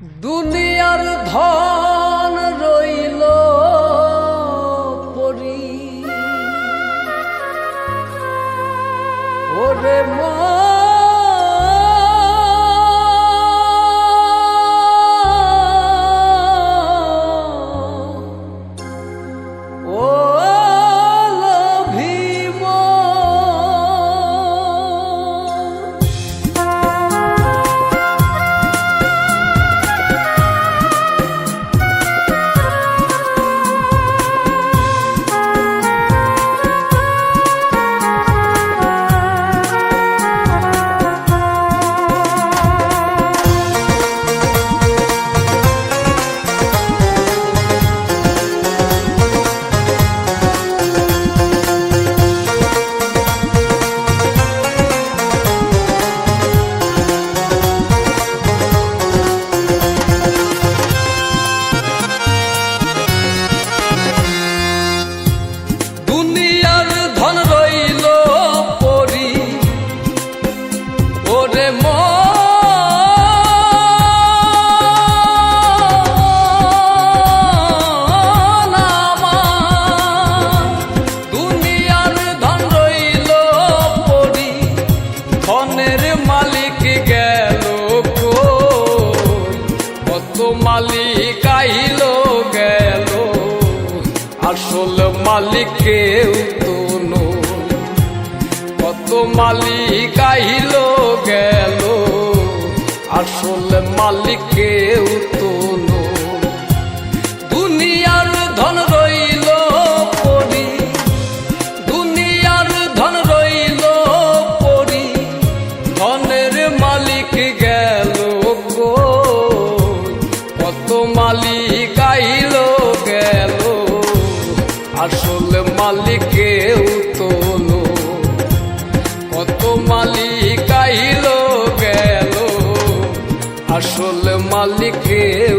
দুনিয়ার ধন রইল পরি। ওরে মা আসল মালিক কেউ তো। কত মালিক আইল গেল আসল মালিক কেউ তো নয়। দুনিয়ার ধন আসল মালিক কেউ তো নয়। কত মালিক আইল গেল আসল মালিক কেউ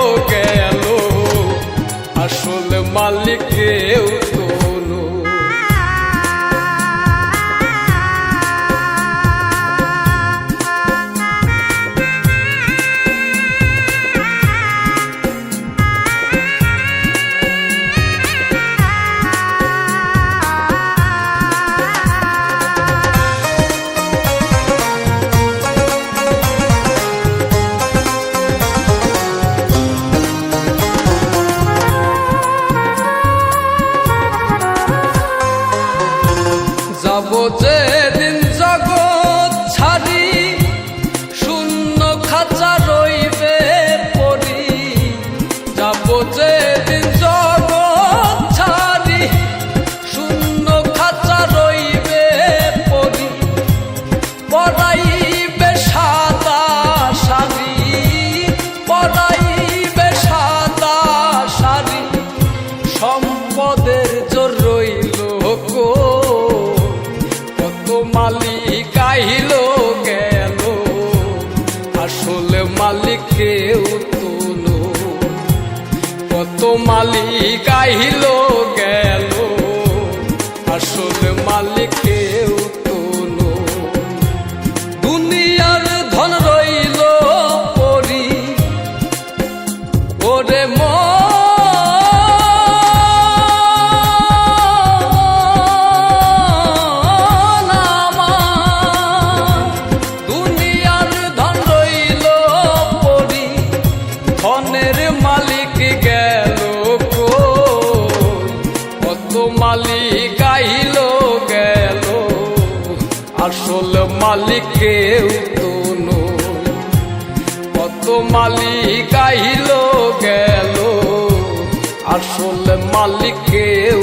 আসলে মালিক যে কেউ তোলো। কত মালিক আহিল গেল। আসল মালিক মালিক কেউ তো কত মালিক আইল গেল। আসল মালিক কেউ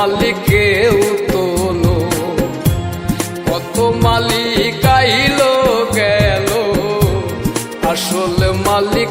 মালিক কেউ তোলো কত মালিক আইলো গেল। আসল মালিক